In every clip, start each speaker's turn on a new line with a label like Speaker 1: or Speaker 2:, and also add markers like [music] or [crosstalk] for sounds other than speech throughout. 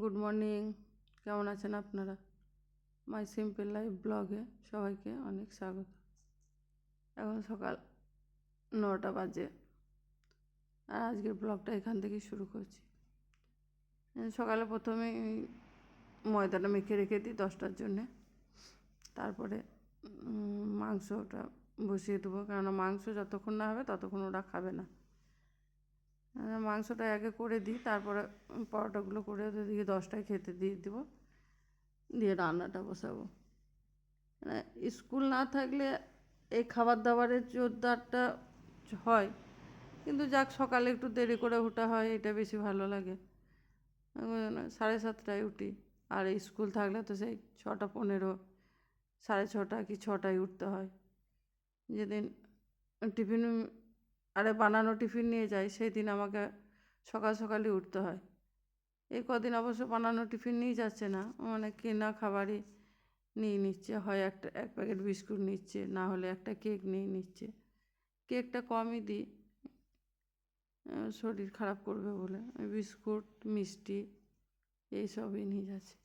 Speaker 1: Good morning কেমন আছেন আপনারা? মাই সিম্পল লাইফ ব্লগে সবাইকে অনেক স্বাগত। এখন সকাল নটা বাজে আর আজকের ব্লগটা এখান থেকেই শুরু করছি। সকালে প্রথমে ময়দাটা মেখে রেখে দিই দশটার জন্যে। তারপরে মাংসটা বসিয়ে দেবো। কেননা মাংস যতক্ষণ না হবে ততক্ষণ ওরা খাবে না। মাংসটা আগে করে দিই, তারপরে পরোটাগুলো করে দিকে দশটায় খেতে দিয়ে দেবো, দিয়ে রান্নাটা বসাবো। মানে স্কুল না থাকলে এই খাবার দাবারের জোরদারটা হয়, কিন্তু যাক সকালে একটু দেরি করে ওঠা হয়, এটা বেশি ভালো লাগে। সাড়ে সাতটায় উঠি, আর স্কুল থাকলে তো সেই ছটা পনেরো, সাড়ে ছটা কি ছটায় উঠতে হয়। যেদিন টিফিন আরে বানানো টিফিন নিয়ে যাই, সেই দিন আমাকে সকাল সকালই উঠতে হয়। এই কদিন অবশ্য বানানো টিফিন নিয়ে যাচ্ছে না মানে কেনা খাবারই নিয়ে নিচ্ছে, হয় একটা, এক প্যাকেট বিস্কুট নিচ্ছে, না হলে একটা কেক নিয়ে নিচ্ছে। কেকটা কমই দিই শরীর খারাপ করবে বলে। বিস্কুট, মিষ্টি এইসবই নিয়ে যাচ্ছে।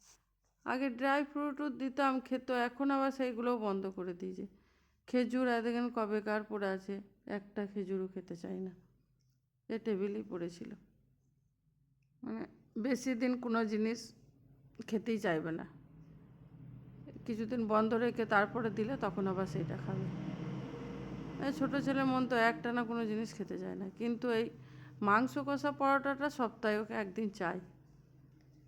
Speaker 1: আগে ড্রাই ফ্রুটও দিতাম, খেত, এখন আবার সেইগুলোও বন্ধ করে দিয়েছে। খেজুর দেখেন কবেকার পড়ে আছে। একটা খেজুরও খেতে চাই না। এ টেবিলই পড়েছিল। মানে বেশি দিন কোনো জিনিস খেতেই চাইবে না। কিছুদিন বন্ধ রেখে তারপরে দিলে তখন আবার সেইটা খাবে। ছোটো ছেলে মন তো একটা না কোনো জিনিস খেতে চায় না। কিন্তু এই মাংস কষা পরোটাটা সপ্তাহে ওকে একদিন চাই।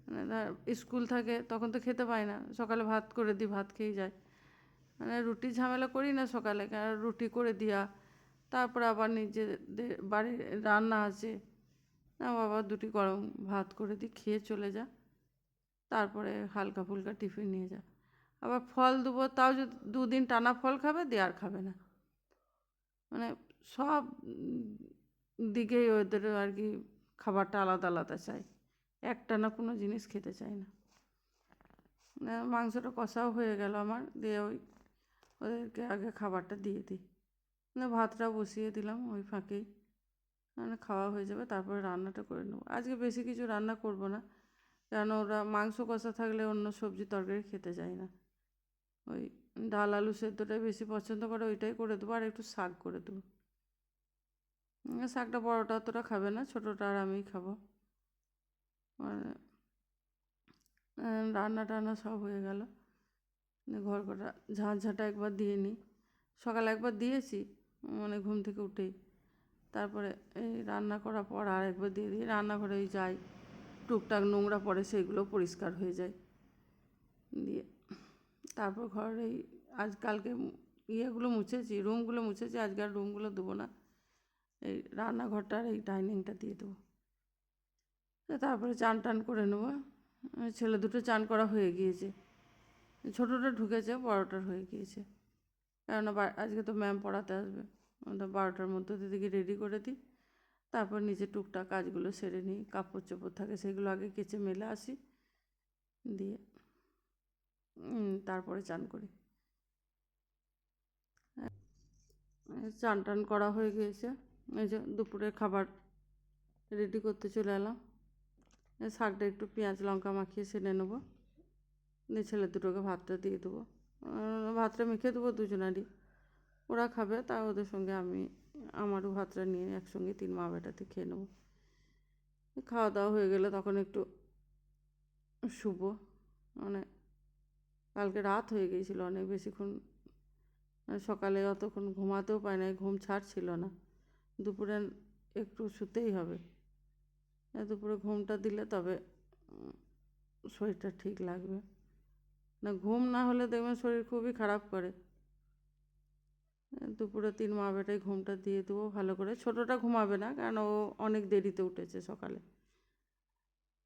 Speaker 1: মানে ধর স্কুল থাকে তখন তো খেতে পায় না। সকালে ভাত করে দিই, ভাত খেয়ে যায়। মানে রুটি ঝামেলা করি না সকালে। রুটি করে দেওয়া তারপরে আবার নিজেদের বাড়ির রান্না আছে। না, বাবা দুটি গরম ভাত করে দিই খেয়ে চলে যা। তারপরে হালকা ফুলকা টিফিন নিয়ে যা। আবার ফল দেবো, তাও যদি দুদিন টানা ফল খাবে, দিয়ে আর খাবে না। মানে সব দিকেই ওদের আর কি খাবারটা আলাদা আলাদা চাই। একটা না কোনো জিনিস খেতে চাই না, মাংসটা কষাও হয়ে গেল আমার। দিয়ে ওই ওদেরকে আগে খাবারটা দিয়ে দিই। ভাতটা বসিয়ে দিলাম ওই ফাঁকেই। মানে খাওয়া হয়ে যাবে, তারপরে রান্নাটা করে নেব। আজকে বেশি কিছু রান্না করব না কেন ওরা মাংস কষা থাকলে অন্য সবজি তরকারি খেতে চায় না। ওই ডাল আলু সেদ্ধটাই বেশি পছন্দ করে, ওইটাই করে দেবো আর একটু শাক করে দেবো। শাকটা বড়োটা অতটা খাবে না, ছোটোটা আর আমিই খাব। মানে রান্না টান্না সব হয়ে গেল। ঘর কটা ঝাঁট ঝাঁটা একবার দিয়ে নিই। সকালে একবার দিয়েছি মানে ঘুম থেকে উঠেই। তারপরে এই রান্না করার পর আর একবার দিয়ে দিই। রান্নাঘরেই যাই, টুকটাক নোংরা পড়ে সেগুলো পরিষ্কার হয়ে যায়। দিয়ে তারপর ঘরেই আজকালকে ইয়েগুলো মুছেছি, রুমগুলো মুছেছি, আজকে আর রুমগুলো দেবো না। এই রান্নাঘরটার এই ডাইনিংটা দিয়ে দেবো। তারপরে চান টান করে নেব। ছেলে দুটো চান করা হয়ে গিয়েছে। ছোটোটা ঢুকেছে, বড়োটার হয়ে গিয়েছে। কেননা আজকে তো ম্যাম পড়াতে আসবে। বারোটার মধ্যে দিদিকে রেডি করে দিই। তারপর নিজে টুকটাক কাজগুলো সেরে নিই কাপড় চোপড় থাকে সেগুলো আগে কেচে মেলে আসি, দিয়ে তারপরে চান করি। এই চান টান করা হয়ে গিয়েছে। এই যে দুপুরের খাবার রেডি করতে চলে এলাম। শাকটা একটু পেঁয়াজ, লঙ্কা মাখিয়ে সেনে নেব। দিয়ে ছেলে দুটোকে ভাতটা দিয়ে দেবো। ভাতটা মেখে দেবো দুজনারই। ওরা খাবে, তা ওদের সঙ্গে আমি, আমারও ভাতটা নিয়ে একসঙ্গে তিন মা বেটাতে খেয়ে নেব। খাওয়া দাওয়া হয়ে গেলে তখন একটু শুভ মানে কালকে রাত হয়ে গিয়েছিল অনেক বেশিক্ষণ মানে সকালে অতক্ষণ ঘুমাতেও পায় না ঘুম ছাড়ছিল না। দুপুরে একটু শুতেই হবে। দুপুরে ঘুমটা দিলে তবে শরীরটা ঠিক লাগবে। না, ঘুম না হলে দেখবেন শরীর খুবই খারাপ করে। দুপুরে তিন মা বেটায় ঘুমটা দিয়ে দেবো, ভালো করে। ছোটোটা ঘুমাবে না, কারণ ও অনেক দেরিতে উঠেছে সকালে।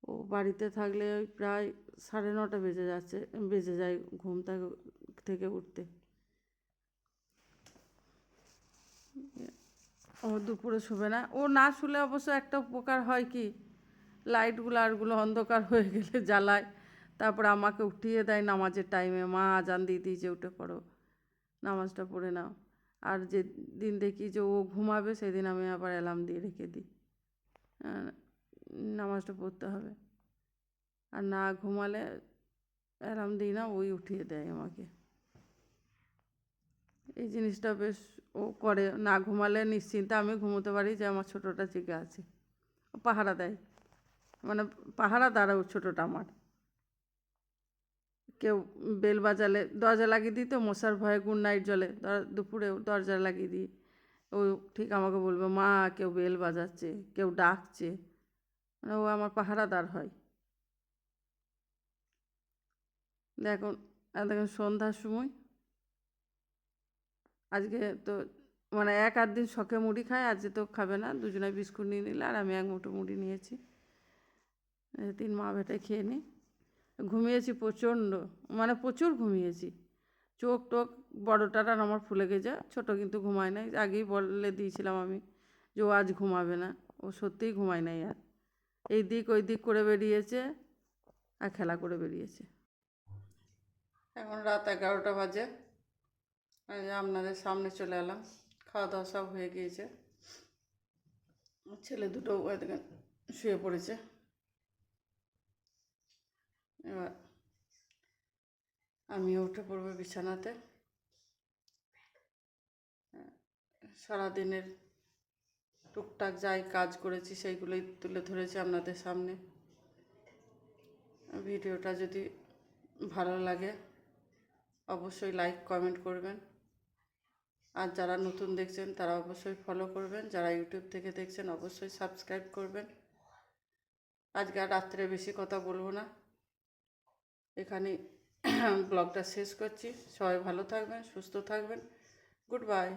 Speaker 1: ও বাড়িতে থাকলে ওই প্রায় সাড়ে নটা বেজে যাচ্ছে, বেজে যায় ঘুম থেকে থেকে উঠতে। ও দুপুরে শোবে না। ও না শুলে অবশ্য একটা উপকার হয় কি? লাইটগুলো আরগুলো অন্ধকার হয়ে গেলে জ্বালায়। তারপরে আমাকে উঠিয়ে দেয় নামাজের টাইমে মা আজান দিয়ে দিয়েছে, উঠে পড়ো। নামাজটা পড়ে নাও। আর যে দিন দেখি যে ও ঘুমাবে, সেদিন আমি আবার অ্যালার্ম দিয়ে রেখে দিই। নামাজটা পড়তে হবে। আর না ঘুমালে অ্যালার্ম দিই না, ওই উঠিয়ে দেয় আমাকে। এই জিনিসটা বেশ ও করে। না ঘুমালে নিশ্চিন্তে আমি ঘুমোতে পারি যে আমার ছোটোটা জেগে আছে। পাহারা দেয়। মানে পাহারা দাঁড়াও ছোটোটা আমার। কেউ বেল বাজালে দরজা লাগিয়ে দিই তো, মশার ভয়ে গুড নাইট দর- দুপুরে দরজা লাগিয়ে দিই। ও ঠিক আমাকে বলবে, মা, কেউ বেল বাজাচ্ছে, কেউ ডাকছে। মানে ও আমার পাহারাদার হয়। দেখুন দেখুন সন্ধ্যার সময় আজকে তো মানে এক আধ দিন শখে মুড়ি খায়, আজকে তো খাবে না। দুজনে বিস্কুট নিয়ে নিলে আর আমি এক মুঠো মুড়ি নিয়েছি। তিন মা বেটে খেয়ে নিই ঘুমিয়েছি প্রচণ্ড মানে প্রচুর ঘুমিয়েছি। চোখ টোক বড়টার আর আমার ফুলে গেছে, ছোটো কিন্তু ঘুমায় নাই। আগেই বলে দিয়েছিলাম আমি যে ও আজ ঘুমাবে না, ও সত্যিই ঘুমায় নাই আর। এই দিক ওই দিক করে বেরিয়েছে আর খেলা করে বেরিয়েছে। এখন রাত এগারোটা বাজে। আপনাদের সামনে চলে এলাম, খাওয়া দাওয়া সব হয়ে গিয়েছে। ছেলে দুটো শুয়ে পড়েছে। এবার আমি উঠে পড়ব বিছানাতে। সারাদিনের টুকটাক যাই কাজ করেছি সেইগুলোই তুলে ধরেছি আপনাদের সামনে। ভিডিওটা যদি ভালো লাগে, অবশ্যই লাইক, কমেন্ট করবেন। আর যারা নতুন দেখছেন, তারা অবশ্যই ফলো করবেন। যারা ইউটিউব থেকে দেখছেন, অবশ্যই সাবস্ক্রাইব করবেন। আজকে আর রাত্রে বেশি কথা বলব না। এখানেই [clears throat] ব্লগটা শেষ করছি। সবাই ভালো থাকবেন সুস্থ থাকবেন। Good bye.